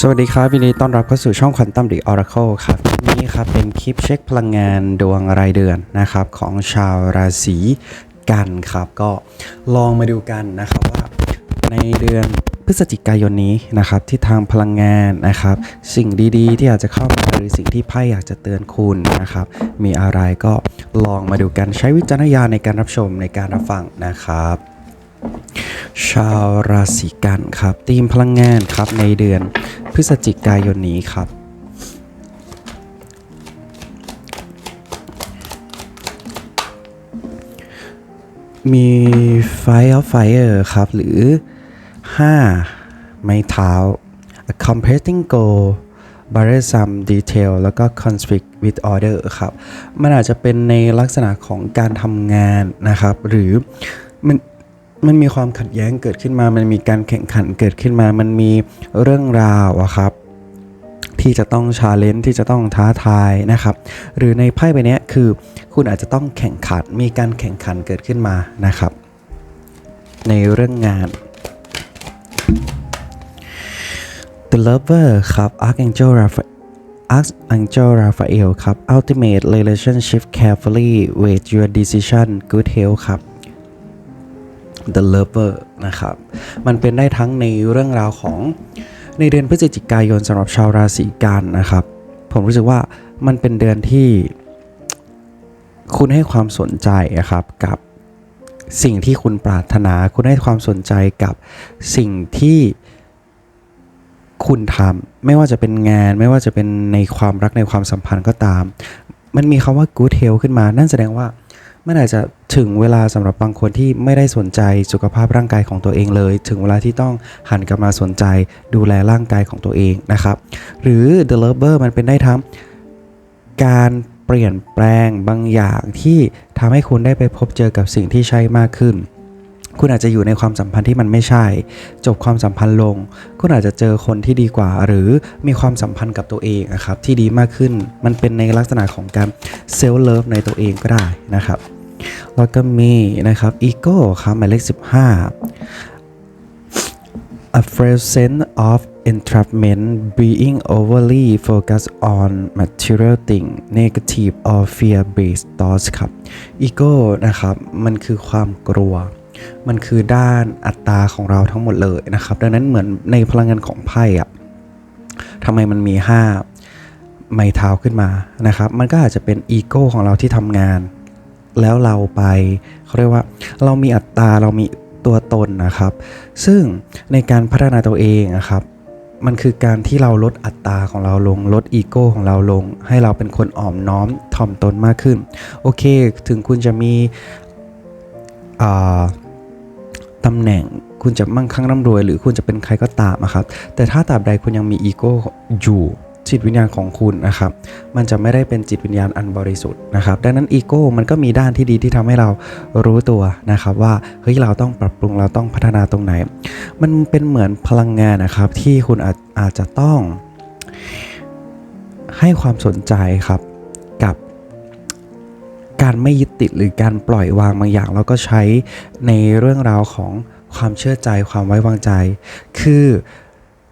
สวัสดีครับยินดีต้อนรับเข้าสู่ช่อง Quantum The Oracle ครับคลิปนี้ครับเป็นคลิปเช็คพลังงานดวงรายเดือนนะครับของชาวราศีกันครับก็ลองมาดูกันนะครับว่าในเดือนพฤศจิกายนนี้นะครับที่ทางพลังงานนะครับ สิ่งดีๆ ที่อาจจะเข้ามาหรือสิ่งที่ไพ่อยากจะเตือนคุณนะครับ มีอะไรก็ลองมาดูกันใช้วิจารณญาณในการรับชมในการรับฟังนะครับชาวราศีกันครับทีมพลังงานครับในเดือน พฤศจิกายนนี้ครับ มี Fire of Fire ครับ หรือ 5 ไม้เท้า A Competing Goal b a r r e some detail แล้วก็ conflict with order ครับ มันอาจจะเป็นในลักษณะของการทำงานนะครับ หรือมัน มันมีความขัดแย้งเกิดขึ้นมา มันมีการแข่งขันเกิดขึ้นมา มันมีเรื่องราวอะครับ ที่จะต้องชาเลนจ์ที่จะต้องท้าทายนะครับ หรือในไพ่ใบนี้คือคุณอาจจะต้องแข่งขัน มีการแข่งขันเกิดขึ้นมานะครับ ในเรื่องงาน The Lover ครับ Archangel Raphael Archangel Raphael ครับ Ultimate Relationship Carefully with your decision Good Health ครับ The Lover นะครับ มันเป็นได้ทั้งในเรื่องราวของในเดือนพฤศจิกายนสำหรับชาวราศีกันนะครับ ผมรู้สึกว่ามันเป็นเดือนที่คุณให้ความสนใจอะครับกับสิ่งที่คุณปรารถนา คุณให้ความสนใจกับสิ่งที่คุณทำไม่ว่าจะเป็นงาน ไม่ว่าจะเป็นในความรักในความสัมพันธ์ก็ตาม มันมีคำว่า good health ขึ้นมา นั่นแสดงว่า มันอาจจะถึงเวลาสำหรับบางคนที่ไม่ได้สนใจสุขภาพร่างกายของตัวเองเลย ถึงเวลาที่ต้องหันกลับมาสนใจดูแลร่างกายของตัวเองนะครับ หรือ the lover มันเป็นได้ทั้งการเปลี่ยนแปลงบางอย่างที่ทำให้คุณได้ไปพบเจอกับสิ่งที่ใช่มากขึ้น คุณอาจจะอยู่ในความสัมพันธ์ที่มันไม่ใช่ จบความสัมพันธ์ลง คุณอาจจะเจอคนที่ดีกว่า หรือมีความสัมพันธ์กับตัวเองนะครับที่ดีมากขึ้น มันเป็นในลักษณะของการเซลล์เลิฟในตัวเองก็ได้นะครับ แล้วก็มีนะครับอีโก้ครับหมายเลข 15 a false sense of entrapment being overly focused on material thing negative or fear based thoughts ครับ ego นะครับ มันคือความกลัว มันคือด้านอัตตราของเราทั้งหมดเลยนะครับ ดังนั้นเหมือนในพลังงานของไพ่อะทำไมมันมี 5 ไม้เท้าขึ้นมานะครับ มันก็อาจจะเป็นอีโก้ของเราที่ทำงาน แล้วเราไปเขาเรียกว่าเรามีอัตราเรามีตัวตนนะครับ ซึ่งในการพัฒนาตัวเองนะครับ มันคือการที่เราลดอัตราของเราลง ลดอีโก้ของเราลง ให้เราเป็นคนอ่อมน้อมถ่อมตนมากขึ้น โอเค ถึงคุณจะมีตำแหน่งคุณจะมั่งคั่งร่ำรวย หรือคุณจะเป็นใครก็ตามอะครับ แต่ถ้าตราบใดคุณยังมีอีโก้อยู่ จิตวิญญาณของคุณนะครับ มันจะไม่ได้เป็นจิตวิญญาณอันบริสุทธิ์นะครับ ดังนั้นอีโก้มันก็มีด้านที่ดีที่ทำให้เรารู้ตัวนะครับ ว่าเฮ้ยเราต้องปรับปรุงเราต้องพัฒนาตรงไหน มันเป็นเหมือนพลังงานนะครับที่คุณอาจอาจจะต้อง ให้ความสนใจครับกับการไม่ยึดติดหรือการปล่อยวางบางอย่างแล้วก็ใช้ในเรื่องราวของความเชื่อใจความไว้วางใจ คือ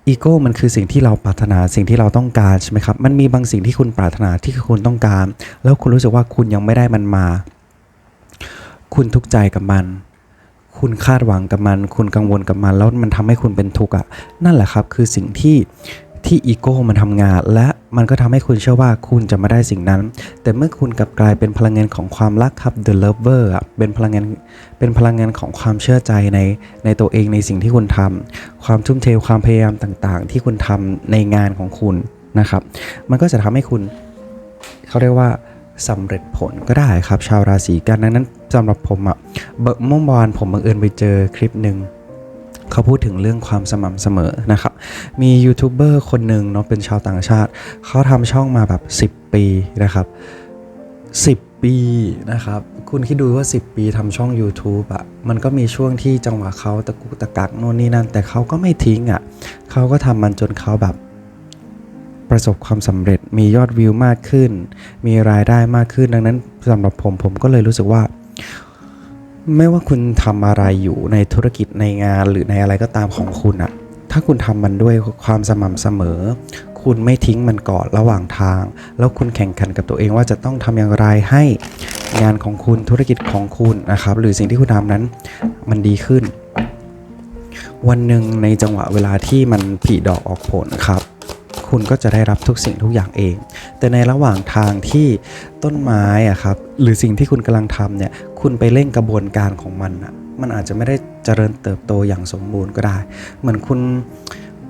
อีโก้มันคือสิ่งที่เราปรารถนาสิ่งที่เราต้องการใช่ไหมครับ มันมีบางสิ่งที่คุณปรารถนาที่คุณต้องการ แล้วคุณรู้สึกว่าคุณยังไม่ได้มันมา คุณทุกข์ใจกับมัน คุณคาดหวังกับมัน คุณกังวลกับมัน แล้วมันทำให้คุณเป็นทุกข์อะนั่นแหละครับ คือสิ่งที่ที่อีโก้มันทำงานและ มันก็ทำให้คุณเชื่อว่าคุณจะไม่ได้สิ่งนั้น แต่เมื่อคุณกลับกลายเป็นพลังงานของความรักครับ the lover อะเป็นพลังงานเป็นพลังงานของความเชื่อใจในในตัวเองในสิ่งที่คุณทำความทุ่มเทความพยายามต่างๆ ที่คุณทำในงานของคุณนะครับ มันก็จะทำให้คุณเขาเรียกว่าสำเร็จผลก็ได้ครับ ชาวราศีกันดังนั้นสำหรับผมอะเบเมื่อวานผมบังเอิญไปเจอคลิปหนึ่ง เขาพูดถึงเรื่องความสม่ำเสมอนะครับ มียูทูบเบอร์คนหนึ่งเนาะเป็นชาวต่างชาติ เขาทำช่องมาแบบ 10 ปีนะครับ 10 ปีนะครับ คุณคิดดูว่า 10 ปีทำช่อง YouTube อะมันก็มีช่วงที่จังหวะเขาตะกุกตะกักโน่นนี่นั่น แต่เขาก็ไม่ทิ้งอะเขาก็ทำมันจนเขาแบบประสบความสำเร็จมียอดวิวมากขึ้น มีรายได้มากขึ้นดังนั้นสำหรับผมผมก็เลยรู้สึกว่า ไม่ว่าคุณทำอะไรอยู่ในธุรกิจในงานหรือในอะไรก็ตามของคุณอะถ้าคุณทำมันด้วยความสม่ำเสมอ คุณไม่ทิ้งมันก่อนระหว่างทาง แล้วคุณแข่งขันกับตัวเองว่าจะต้องทำอย่างไรให้งานของคุณธุรกิจของคุณนะครับ หรือสิ่งที่คุณทำนั้นมันดีขึ้น วันหนึ่งในจังหวะเวลาที่มันผลิดอกออกผลครับ คุณก็จะได้รับทุกสิ่งทุกอย่างเอง แต่ในระหว่างทางที่ต้นไม้อะครับหรือสิ่งที่คุณกำลังทำเนี่ยคุณไปเร่งกระบวนการของมันอะมันอาจจะไม่ได้เจริญเติบโตอย่างสมบูรณ์ก็ได้ เหมือนคุณ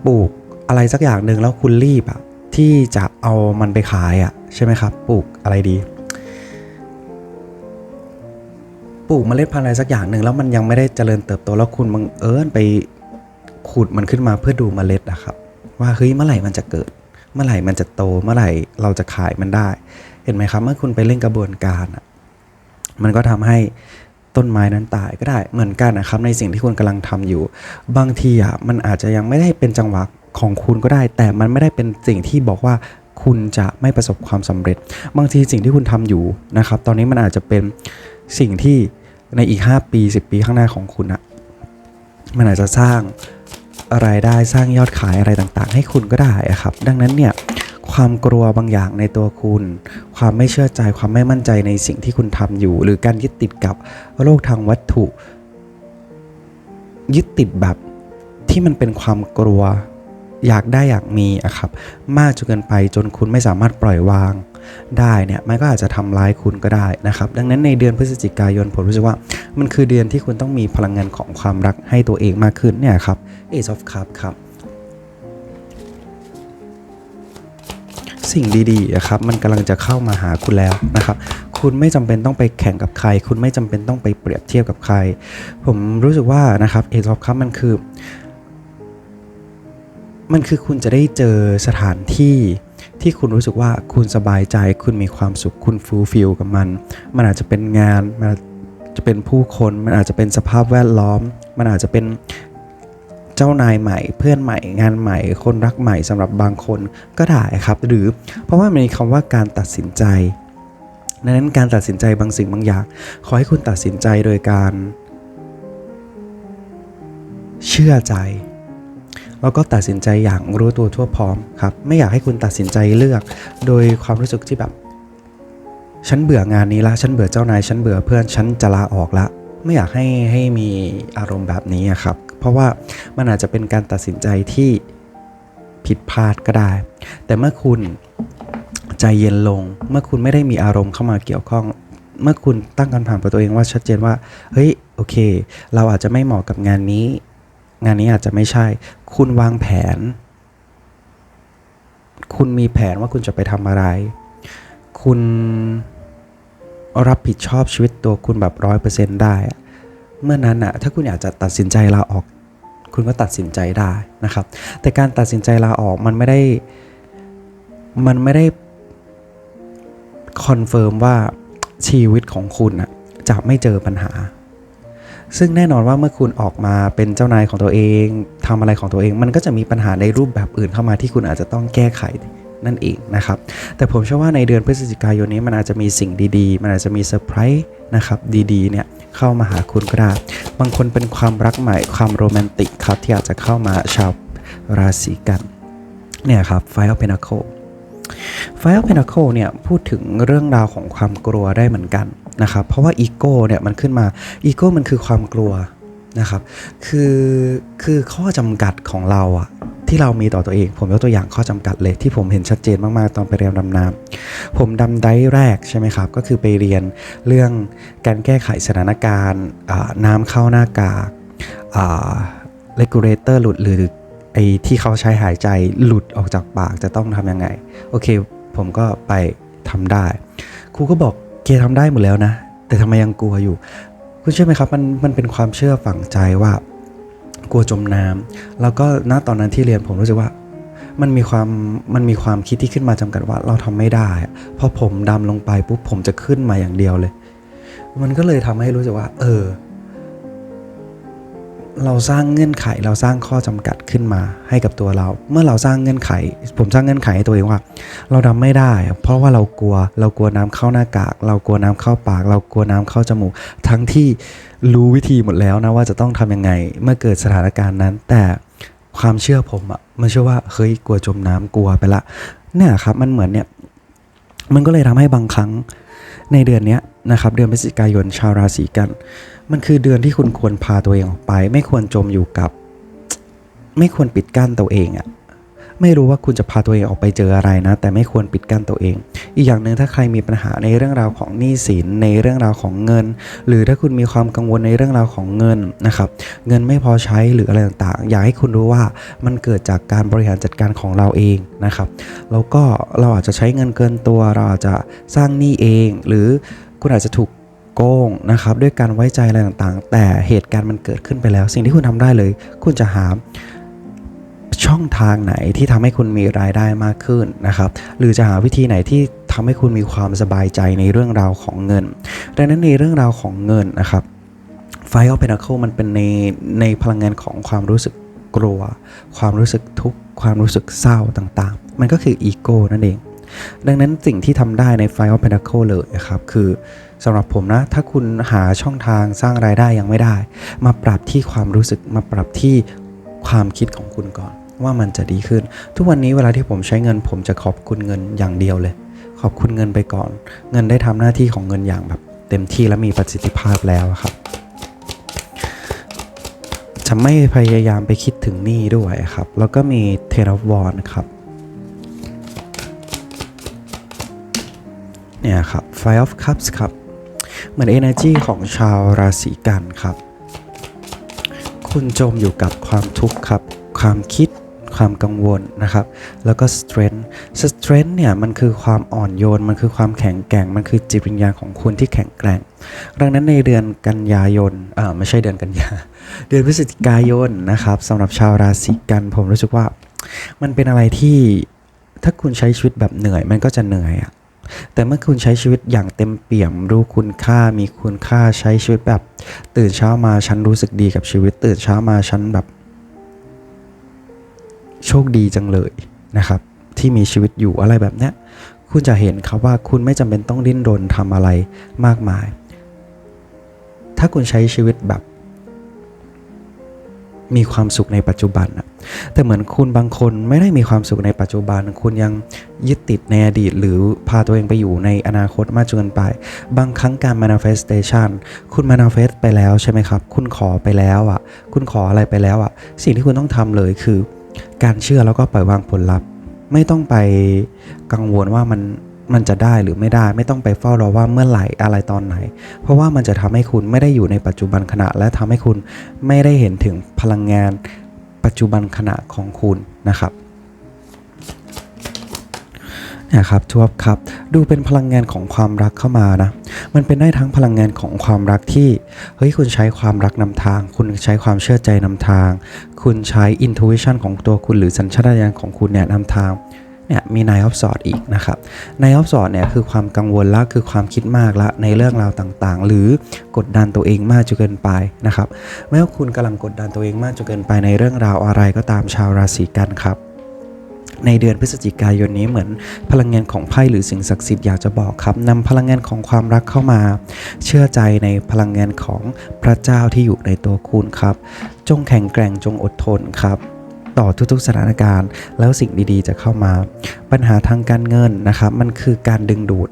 ปลูกอะไรสักอย่างหนึ่งแล้วคุณรีบอะที่จะเอามันไปขายอะใช่ไหมครับ ปลูกอะไรดีปลูกเมล็ดพันธุ์อะไรสักอย่างหนึ่งแล้วมันยังไม่ได้เจริญเติบโตแล้วคุณบังเอิญไปขุดมันขึ้นมาเพื่อดูเมล็ดอะครับ ว่าเฮ้ยเมื่อไหร่มันจะเกิด เมื่อไหร่มันจะโตเมื่อไหร่เราจะขายมันได้ เห็นไหมครับ เมื่อคุณไปเล่นกระบวนการอะมันก็ทำให้ต้นไม้นั้นตายก็ได้เหมือนกันนะครับ ในสิ่งที่คุณกำลังทำอยู่ บางทีอะมันอาจจะยังไม่ได้เป็นจังหวะของคุณก็ได้ แต่มันไม่ได้เป็นสิ่งที่บอกว่าคุณจะไม่ประสบความสำเร็จ บางทีสิ่งที่คุณทำอยู่นะครับ ตอนนี้มันอาจจะเป็นสิ่งที่ในอีก 5 ปี 10 ปีข้างหน้าของคุณอะมันอาจจะสร้าง รายได้สร้างยอดขายอะไรต่างๆ ให้คุณก็ได้ครับ ดังนั้นเนี่ยความกลัวบางอย่างในตัวคุณ ความไม่เชื่อใจความไม่มั่นใจในสิ่งที่คุณทำอยู่ หรือการยึดติดกับโลกทางวัตถุ ยึดติดแบบที่มันเป็นความกลัวอยากได้อยากมีอะครับ มากจนเกินไปจนคุณไม่สามารถปล่อยวาง ได้เนี่ยมันก็อาจจะทำร้ายคุณก็ได้นะครับ ดังนั้นในเดือนพฤศจิกายนผมรู้สึกว่ามันคือเดือนที่คุณต้องมีพลังงานของความรักให้ตัวเองมากขึ้นเนี่ยครับ Ace of Cups ครับสิ่งดีๆอะครับมันกำลังจะเข้ามาหาคุณแล้วนะครับ คุณไม่จำเป็นต้องไปแข่งกับใคร คุณไม่จำเป็นต้องไปเปรียบเทียบกับใคร ผมรู้สึกว่านะครับ Ace of cup มันคือ มันคือคุณจะได้เจอสถานที่ ที่คุณรู้สึกว่าคุณสบายใจ คุณมีความสุขคุณฟูลฟิลกับมัน มันอาจจะเป็นงานมันจะเป็นผู้คนมันอาจจะเป็นสภาพแวดล้อม มันอาจจะเป็นเจ้านายใหม่ เพื่อนใหม่งานใหม่ คนรักใหม่สำหรับบางคนก็ได้ครับ หรือเพราะว่ามันมีคำว่าการตัดสินใจดังนั้นการตัดสินใจบางสิ่งบางอย่าง ขอให้คุณตัดสินใจโดยการ เชื่อใจ แล้วก็ตัดสินใจอย่างรู้ตัวทั่วพร้อมครับ ไม่อยากให้คุณตัดสินใจเลือก โดยความรู้สึกที่แบบ ฉันเบื่องานนี้ละ ฉันเบื่อเจ้านาย ฉันเบื่อเพื่อน ฉันจะลาออกละ ไม่อยากให้ให้มีอารมณ์แบบนี้ครับ เพราะว่ามันอาจจะเป็นการตัดสินใจที่ผิดพลาดก็ได้ แต่เมื่อคุณใจเย็นลง เมื่อคุณไม่ได้มีอารมณ์เข้ามาเกี่ยวข้อง เมื่อคุณตั้งคำถามกับตัวเองว่าชัดเจนว่า เฮ้ย โอเค เราอาจจะไม่เหมาะกับงานนี้ งานนี้อาจจะไม่ใช่ คุณวางแผน คุณมีแผนว่าคุณจะไปทำอะไร คุณรับผิดชอบชีวิตตัวคุณแบบร้อยเปอร์เซ็นต์ได้ เมื่อนั้นอะถ้าคุณอยากจะตัดสินใจลาออก คุณก็ตัดสินใจได้นะครับ แต่การตัดสินใจลาออกมันไม่ได้ มันไม่ได้คอนเฟิร์มว่าชีวิตของคุณอะจะไม่เจอปัญหา ซึ่งแน่นอนว่าเมื่อคุณออกมาเป็นเจ้านายของตัวเองทำอะไรของตัวเอง มันก็จะมีปัญหาในรูปแบบอื่นเข้ามาที่คุณอาจจะต้องแก้ไขนั่นเองนะครับ แต่ผมเชื่อว่าในเดือนพฤศจิกายนนี้มันอาจจะมีสิ่งดีๆ มันอาจจะมีเซอร์ไพรส์นะครับดีๆเนี่ยเข้ามาหาคุณก็ได้บางคนเป็นความรักใหม่ความโรแมนติกครับที่อาจจะเข้ามาชาวราศีกันเนี่ยครับ Five of Pentacles Five of Pentacles เนี่ยพูดถึงเรื่องราวของความกลัวได้เหมือนกัน นะครับเพราะว่าอีโก้เนี่ยมันขึ้นมาอีโก้มันคือความกลัวนะครับคือคือข้อจำกัดของเราอะที่เรามีต่อตัวเอง ผมยกตัวอย่างข้อจำกัดเลยที่ผมเห็นชัดเจนมาก ๆ ตอนไปเรียนดำน้ำผมดำได้แรกใช่ไหมครับ ก็คือไปเรียนเรื่องการแก้ไขสถานการณ์น้ำเข้าหน้ากากเลกูเลเตอร์หลุดหรือไอ้ที่เขาใช้หายใจหลุดออกจากปากจะต้องทำยังไง โอเค ผมก็ไปทำได้ครูก็บอก เกทำได้หมดแล้วนะ แต่ทำไมยังกลัวอยู่ คุณเชื่อไหมครับ มันมันเป็นความเชื่อฝังใจว่า กลัวจมน้ำแล้วก็ณตอนนั้นที่เรียนผมรู้สึกว่า มันมีความมันมีความคิดที่ขึ้นมาจำกัดว่า เราทำไม่ได้พอผมดำลงไปปุ๊บผมจะขึ้นมาอย่างเดียวเลย มันก็เลยทำให้รู้สึกว่า เออ เราสร้างเงื่อนไข เราสร้างข้อจำกัดขึ้นมาให้กับตัวเรา เมื่อเราสร้างเงื่อนไข ผมสร้างเงื่อนไขให้ตัวเองว่า เราดำไม่ได้ เพราะว่าเรากลัว เรากลัวน้ำเข้าหน้ากาก เรากลัวน้ำเข้าปาก เรากลัวน้ำเข้าจมูก ทั้งที่รู้วิธีหมดแล้วนะว่าจะต้องทำยังไง เมื่อเกิดสถานการณ์นั้น แต่ความเชื่อผมอะมันเชื่อว่าเฮ้ยกลัวจมน้ำกลัวไปละ เนี่ยครับมันเหมือนเนี่ยมันก็เลยทำให้บางครั้ง ในเดือนนี้นะครับเดือนพฤศจิกายนชาวราศีกัน มันคือเดือนที่คุณควรพาตัวเองออกไป ไม่ควรจมอยู่กับ ไม่ควรปิดกั้นตัวเองอะ ไม่รู้ว่าคุณจะพาตัวเองออกไปเจออะไรนะ แต่ไม่ควรปิดกั้นตัวเอง อีกอย่างหนึ่งถ้าใครมีปัญหาในเรื่องราวของหนี้สินในเรื่องราวของเงิน หรือถ้าคุณมีความกังวลในเรื่องราวของเงินนะครับเงินไม่พอใช้หรืออะไรต่างๆ อยากให้คุณรู้ว่ามันเกิดจากการบริหารจัดการของเราเองนะครับแล้วก็เราอาจจะใช้เงินเกินตัว เราอาจจะสร้างหนี้เอง หรือคุณอาจจะถูกโกงนะครับด้วยการไว้ใจอะไรต่างๆ แต่เหตุการณ์มันเกิดขึ้นไปแล้ว สิ่งที่คุณทำได้เลย คุณจะหา ช่องทางไหนที่ทำให้คุณมีรายได้มากขึ้นนะครับ หรือจะหาวิธีไหนที่ทำให้คุณมีความสบายใจในเรื่องราวของเงิน ดังนั้นในเรื่องราวของเงินนะครับไฟออฟเพน c คิลมันเป็นในในพลังงานของความรู้สึกกลัว ความรู้สึกทุกข์ความรู้สึกเศร้าต่างๆ มันก็คืออีโก้นั่นเอง ดังนั้นสิ่งที่ทำได้ในไฟออฟเพน c คิลเลยนะครับ คือสำหรับผมนะ ถ้าคุณหาช่องทางสร้างรายได้ยังไม่ได้ มาปรับที่ความรู้สึกมาปรับที่ความคิดของคุณก่อน ว่ามันจะดีขึ้น ทุกวันนี้เวลาที่ผมใช้เงิน ผมจะขอบคุณเงินอย่างเดียวเลย ขอบคุณเงินไปก่อน เงินได้ทำหน้าที่ของเงินอย่างแบบ เต็มที่และมีประสิทธิภาพแล้วครับจะไม่พยายามไปคิดถึงหนี้ด้วยครับ แล้วก็มีเท r อ f วอ n ครับเนี่ยครับ Five of Cups ครับ เหมือน Energy ของชาวราศีกันครับ คุณจมอยู่กับความทุกข์ครับ ความคิด ความกังวลนะครับ แล้วก็ strength strength เนี่ยมันคือความอ่อนโยน มันคือความแข็งแกร่ง มันคือจิตวิญญาณของคุณที่แข็งแกร่ง ดังนั้นในเดือนกันยายนอ่าไม่ใช่เดือนกันยา เดือนพฤศจิกายนนะครับสำหรับชาวราศีกันผมรู้สึกว่า มันเป็นอะไรที่ถ้าคุณใช้ชีวิตแบบเหนื่อยมันก็จะเหนื่อยอะแต่เมื่อคุณใช้ชีวิตอย่างเต็มเปี่ยม รู้คุณค่ามีคุณค่าใช้ชีวิตแบบ ตื่นเช้ามาฉันรู้สึกดีกับชีวิต ตื่นเช้ามาฉันแบบ โชคดีจังเลยนะครับ ที่มีชีวิตอยู่อะไรแบบเนี้ยคุณจะเห็นครับว่าคุณไม่จำเป็นต้องดิ้นรนทำอะไรมากมาย ถ้าคุณใช้ชีวิตแบบ มีความสุขในปัจจุบันอะแต่เหมือนคุณบางคนไม่ได้มีความสุขในปัจจุบัน คุณยังยึดติดในอดีต หรือพาตัวเองไปอยู่ในอนาคตมากจนเกินไป บางครั้งการ manifestation คุณ manifest ไปแล้วใช่ไหมครับ คุณขอไปแล้วอะ คุณขออะไรไปแล้วอะ สิ่งที่คุณต้องทำเลยคือ การเชื่อแล้วก็ปล่อยวางผลลัพธ์ ไม่ต้องไปกังวลว่ามันมันจะได้หรือไม่ได้ไม่ต้องไปเฝ้ารอว่าเมื่อไหร่อะไรตอนไหน เพราะว่ามันจะทำให้คุณไม่ได้อยู่ในปัจจุบันขณะ และทำให้คุณไม่ได้เห็นถึงพลังงานปัจจุบันขณะของคุณนะครับ นะครับทวบครับ ดูเป็นพลังงานของความรักเข้ามานะ มันเป็นได้ทั้งพลังงานของความรักที่ เฮ้ยคุณใช้ความรักนำทาง คุณใช้ความเชื่อใจนำทาง คุณใช้ intuition ของตัวคุณหรือสัญชาตญาณของคุณเนี่ยนำทางเนี่ยมี Nine of Swords อีกนะครับ Nine of Swords เนี่ยคือความกังวลละคือความคิดมากละในเรื่องราวต่างๆ หรือกดดันตัวเองมากจนเกินไปนะครับไม่ว่าคุณกำลังกดดันตัวเองมากจนเกินไปในเรื่องราวอะไรก็ตามชาวราศีกันครับ ในเดือนพฤศจิกายนนี้เหมือนพลังงานของไพ่หรือสิ่งศักดิ์สิทธิ์อยากจะบอกครับนำพลังงานของความรักเข้ามา เชื่อใจในพลังงานของพระเจ้าที่อยู่ในตัวคุณครับ จงแข็งแกร่งจงอดทนครับ ต่อทุกๆสถานการณ์ แล้วสิ่งดีๆจะเข้ามา ปัญหาทางการเงินนะครับ มันคือการดึงดูด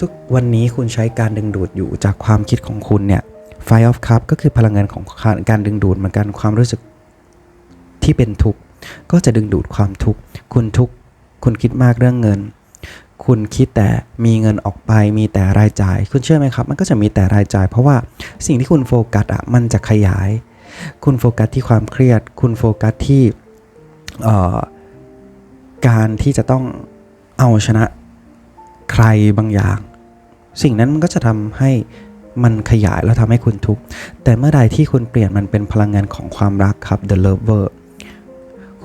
ทุกวันนี้คุณใช้การดึงดูดอยู่จากความคิดของคุณเนี่ย Five of Cup ก็คือพลังงานของการดึงดูดเหมือนกันความรู้สึกที่เป็นทุกข์ก็จะดึงดูดความทุกข์ คุณทุกคุณคิดมากเรื่องเงิน คุณคิดแต่มีเงินออกไป มีแต่รายจ่าย คุณเชื่อไหมครับ มันก็จะมีแต่รายจ่าย เพราะว่าสิ่งที่คุณโฟกัสอะมันจะขยาย คุณโฟกัสที่ความเครียด คุณโฟกัสที่การที่จะต้องเอาชนะใครบางอย่าง สิ่งนั้นมันก็จะทำให้มันขยายแล้วทำให้คุณทุกข์แต่เมื่อใดที่คุณเปลี่ยนมันเป็นพลังงานของความรักครับ the lover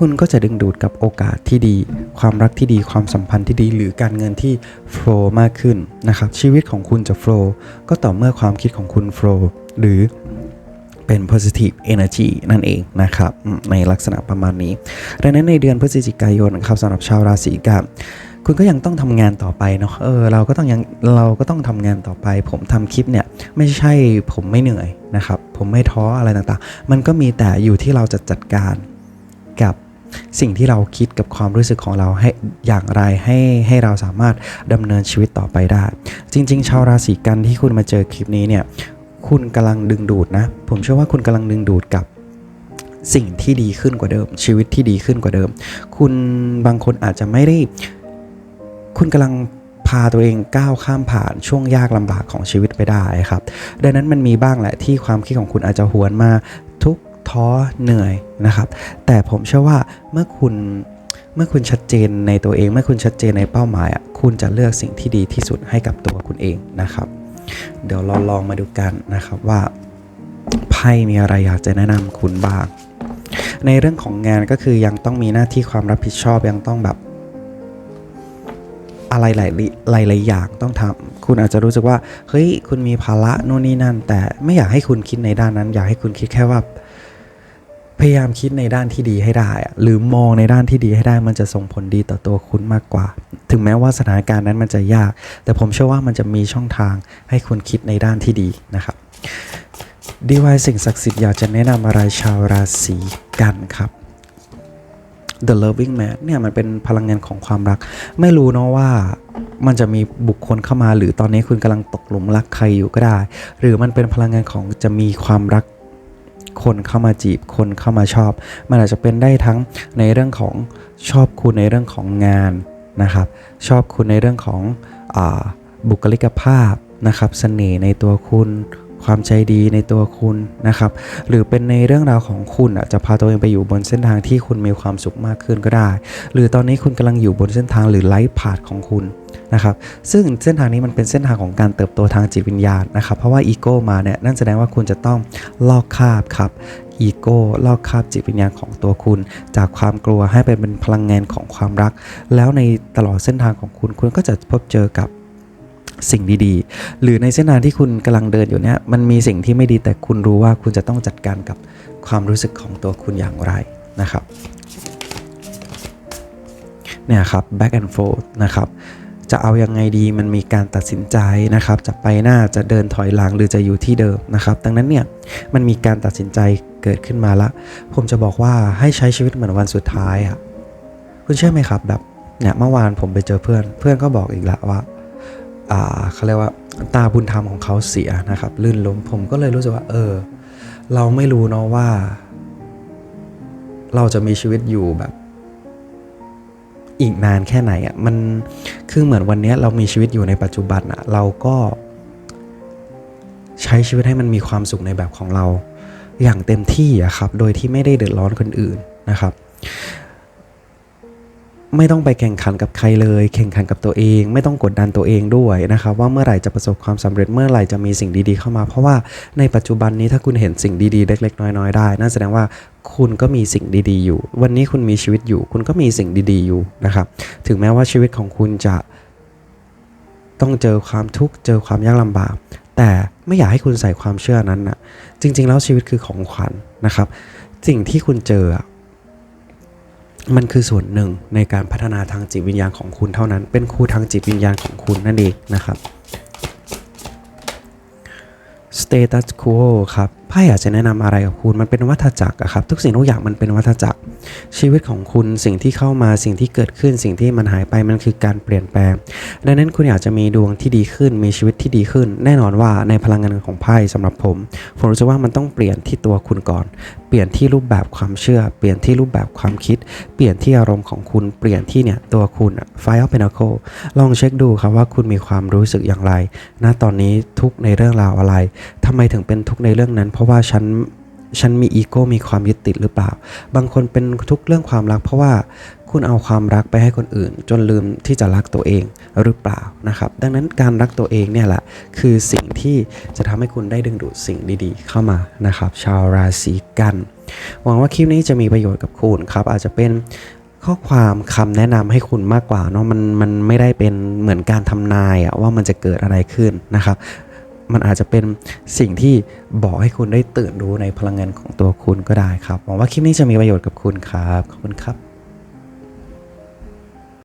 คุณก็จะดึงดูดกับโอกาสที่ดี ความรักที่ดีความสัมพันธ์ที่ดี หรือการเงินที่ flow มากขึ้นนะครับชีวิตของคุณจะ flow ก็ต่อเมื่อความคิดของคุณ flow หรือเป็น positive energy นั่นเองนะครับ ในลักษณะประมาณนี้ ดังนั้นในเดือนพฤศจิกายนครับสำหรับชาวราศีกันคุณก็ยังต้องทำงานต่อไปเนาะ เออเราก็ต้องยังเราก็ต้องทำงานต่อไป ผมทำคลิปเนี่ยไม่ใช่ผมไม่เหนื่อยนะครับ ผมไม่ท้ออะไรต่างๆ มันก็มีแต่อยู่ที่เราจะจัดการกับ สิ่งที่เราคิดกับความรู้สึกของเราให้อย่างไรให้ให้เราสามารถดำเนินชีวิตต่อไปได้ จริง ๆ ชาวราศีกันที่คุณมาเจอคลิปนี้เนี่ยคุณกำลังดึงดูดนะ ผมเชื่อว่าคุณกำลังดึงดูดกับสิ่งที่ดีขึ้นกว่าเดิม ชีวิตที่ดีขึ้นกว่าเดิม คุณบางคนอาจจะไม่ได้ คุณกำลังพาตัวเองก้าวข้ามผ่านช่วงยากลำบากของชีวิตไปได้ครับ ดังนั้นมันมีบ้างแหละที่ความคิดของคุณอาจจะหวนมาทุก ท้อเหนื่อยนะครับ แต่ผมเชื่อว่าเมื่อคุณเมื่อคุณชัดเจนในตัวเอง เมื่อคุณชัดเจนในเป้าหมายอะคุณจะเลือกสิ่งที่ดีที่สุดให้กับตัวคุณเองนะครับ เดี๋ยวเราลองมาดูกันนะครับว่าไพ่มีอะไรอยากจะแนะนำคุณบ้าง ในเรื่องของงานก็คือยังต้องมีหน้าที่ความรับผิดชอบยังต้องแบบอะไรหลายหลายหลายอย่างต้องทำคุณอาจจะรู้สึกว่า เฮ้ย คุณมีภาระโน่นนี่นั่น แต่ไม่อยากให้คุณคิดในด้านนั้น อยากให้คุณคิดแค่ว่า พยายามคิดในด้านที่ดีให้ได้อะหรือมองในด้านที่ดีให้ได้มันจะส่งผลดีต่อตัวคุณมากกว่า ถึงแม้ว่าสถานการณ์นั้นมันจะยาก แต่ผมเชื่อว่ามันจะมีช่องทางให้คุณคิดในด้านที่ดีนะครับดีวายสิ่งศักดิ์สิทธิ์อยากจะแนะนำอะไรชาวราศีกันครับ The Loving Man เนี่ยมันเป็นพลังงานของความรัก ไม่รู้เนาะว่ามันจะมีบุคคลเข้ามา หรือตอนนี้คุณกำลังตกหลุมรักใครอยู่ก็ได้ หรือมันเป็นพลังงานของจะมีความรัก คนเข้ามาจีบ คนเข้ามาชอบ มันอาจจะเป็นได้ทั้งในเรื่องของชอบคุณในเรื่องของงานนะครับ ชอบคุณในเรื่องของอบุคลิกภาพนะครับเสน่ห์ในตัวคุณ ความใจดีในตัวคุณนะครับ หรือเป็นในเรื่องราวของคุณอะจะพาตัวเองไปอยู่บนเส้นทางที่คุณมีความสุขมากขึ้นก็ได้ หรือตอนนี้คุณกำลังอยู่บนเส้นทางหรือไลฟ์พาธของคุณนะครับ ซึ่งเส้นทางนี้มันเป็นเส้นทางของการเติบโตทางจิตวิญญาณนะครับ เพราะว่าอีโก้มาเนี่ยนั่นแสดงว่าคุณจะต้องลอกคาบครับอีโก้ลอกคาบจิตวิญญาณของตัวคุณ จากความกลัวให้เป็นเป็นพลังงานของความรัก แล้วในตลอดเส้นทางของคุณคุณก็จะพบเจอกับ สิ่งดีๆ หรือในเส้นทางที่คุณกำลังเดินอยู่เนี่ยมันมีสิ่งที่ไม่ดีแต่คุณรู้ว่าคุณจะต้องจัดการกับความรู้สึกของตัวคุณอย่างไรนะครับเนี่ยครับ back and forth นะครับจะเอายังไงดีมันมีการตัดสินใจนะครับ จะไปหน้าจะเดินถอยหลังหรือจะอยู่ที่เดิมนะครับ ดังนั้นเนี่ยมันมีการตัดสินใจเกิดขึ้นมาละ ผมจะบอกว่าให้ใช้ชีวิตเหมือนวันสุดท้ายอะ่ะคุณเชื่อไหมครับแบบเนี่ยเมื่อวานผมไปเจอเพื่อน เพื่อนก็บอกอีกแล้วว่า เขาเรียกว่าตาบุญธรรมของเขาเสียนะครับ ลื่นล้มผมก็เลยรู้สึกว่า เออ เราไม่รู้เนาะว่า เราจะมีชีวิตอยู่แบบ อีกนานแค่ไหนอะ่ะมันคือเหมือนวันนี้เรามีชีวิตอยู่ในปัจจุบันอะ่ะ เราก็ใช้ชีวิตให้มันมีความสุขในแบบของเรา อย่างเต็มที่อะครับ โดยที่ไม่ได้เดือดร้อนคนอื่นนะครับ ไม่ต้องไปแข่งขันกับใครเลย แข่งขันกับตัวเอง ไม่ต้องกดดันตัวเองด้วยนะครับว่าเมื่อไหร่จะประสบความสำเร็จเมื่อไหร่จะมีสิ่งดีๆเข้ามา เพราะว่าในปัจจุบันนี้ถ้าคุณเห็นสิ่งดีๆ เล็ก ๆ น้อยๆ ได้นั่นแสดงว่าคุณก็มีสิ่งดีๆ อยู่ วันนี้คุณมีชีวิตอยู่ คุณก็มีสิ่งดีๆ อยู่นะครับถึงแม้ว่าชีวิตของคุณจะต้องเจอความทุกข์เจอความยากลำบาก แต่ไม่อยากให้คุณใส่ความเชื่อนั้นนะจริง ๆ แล้วชีวิตคือของขวัญนะครับ สิ่งที่คุณเจอ มันคือส่วนหนึ่งในการพัฒนาทางจิตวิญญาณของคุณเท่านั้น เป็นครูทางจิตวิญญาณของคุณนั่นเองนะครับ status quo ครับไพ่อยากจะแนะนำอะไรกับคุณมันเป็นวัฏจักรอะครับ ทุกสิ่งทุกอย่างมันเป็นวัฏจักร ชีวิตของคุณสิ่งที่เข้ามาสิ่งที่เกิดขึ้น สิ่งที่มันหายไปมันคือการเปลี่ยนแปลง ดังนั้นคุณอยากจะมีดวงที่ดีขึ้นมีชีวิตที่ดีขึ้น แน่นอนว่าในพลังงานของไพ่สำหรับผมผมรู้สึกว่ามันต้องเปลี่ยนที่ตัวคุณก่อน เปลี่ยนที่รูปแบบความเชื่อ เปลี่ยนที่รูปแบบความคิด เปลี่ยนที่อารมณ์ของคุณเปลี่ยนที่เนี่ยตัวคุณอะ Five of Pentacles ลองเช็คดูครับว่าคุณมีความรู้สึกอย่างไรณตอนนี้ทุกในเรื่องราวอะไรทำไมถึงเป็นทุกในเรื่องนั้นเพราะว่าฉันฉันมีอีโก้มีความยึดติดหรือเปล่า บางคนเป็นทุกเรื่องความรัก เพราะว่าคุณเอาความรักไปให้คนอื่น จนลืมที่จะรักตัวเองหรือเปล่านะครับ ดังนั้นการรักตัวเองเนี่ยแหละคือสิ่งที่จะทำให้คุณได้ดึงดูดสิ่งดีๆ เข้ามานะครับ ชาวราศีกัน หวังว่าคลิปนี้จะมีประโยชน์กับคุณครับ อาจจะเป็นข้อความคำแนะนำให้คุณมากกว่าเนาะมันมันไม่ได้เป็นเหมือนการทำนายอะว่ามันจะเกิดอะไรขึ้นนะครับ มันอาจจะเป็นสิ่งที่บอกให้คุณได้ตื่นรู้ในพลังงานของตัวคุณก็ได้ครับหวังว่าคลิปนี้จะมีประโยชน์กับคุณครับขอบคุณครับ